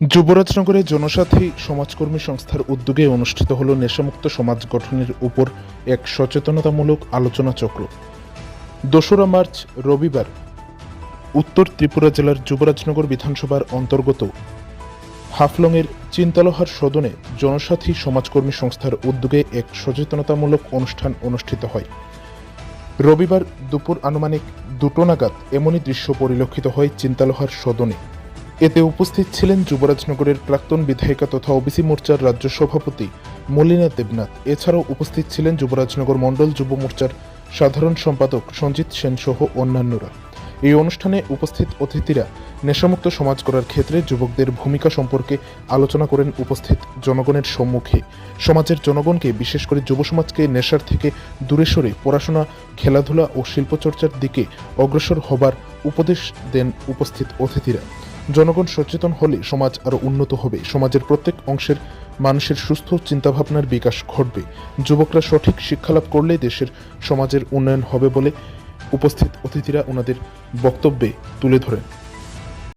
যুবরাজনগরে জনসাথী সমাজকর্মী সংস্থার উদ্যোগে অনুষ্ঠিত হল নেশামুক্ত সমাজ গঠনের উপর এক সচেতনতামূলক আলোচনা চক্র। দোসরা মার্চ, রবিবার, উত্তর ত্রিপুরা জেলার যুবরাজনগর বিধানসভার অন্তর্গত হাফলংয়ের চিন্তলহার সদনে জনসাথী সমাজকর্মী সংস্থার উদ্যোগে এক সচেতনতামূলক অনুষ্ঠান অনুষ্ঠিত হয়। রবিবার দুপুর আনুমানিক দুটো নাগাদ এমনই দৃশ্য পরিলক্ষিত হয় চিন্তালোহার সদনে। এতে উপস্থিত ছিলেন যুবরাজনগরের প্রাক্তন বিধায়িকা তথা ওবিসি মোর্চার রাজ্য সভাপতি মলিনা দেবনাথ। এছাড়াও উপস্থিত ছিলেন যুবরাজনগর মণ্ডল যুব মোর্চার সাধারণ সম্পাদক সঞ্জিত সেন সহ অন্যান্যরা। এই অনুষ্ঠানে উপস্থিত অতিথিরা নেশামুক্ত সমাজ করার ক্ষেত্রে যুবকদের ভূমিকা সম্পর্কে আলোচনা করেন উপস্থিত জনগণের সম্মুখে। সমাজের জনগণকে, বিশেষ করে যুব সমাজকে, নেশার থেকে দূরে সরে পড়াশোনা, খেলাধুলা ও শিল্পচর্চার দিকে অগ্রসর হবার উপদেশ দেন উপস্থিত অতিথিরা। জনগণ সচেতন হলে সমাজ আরও উন্নত হবে। সমাজের প্রত্যেক অংশের মানুষের সুস্থ চিন্তাভাবনার বিকাশ ঘটবে। যুবকরা সঠিক শিক্ষালাভ করলে দেশের সমাজের উন্নয়ন হবে বলে উপস্থিত অতিথিরা ওনাদের বক্তব্যে তুলে ধরেন।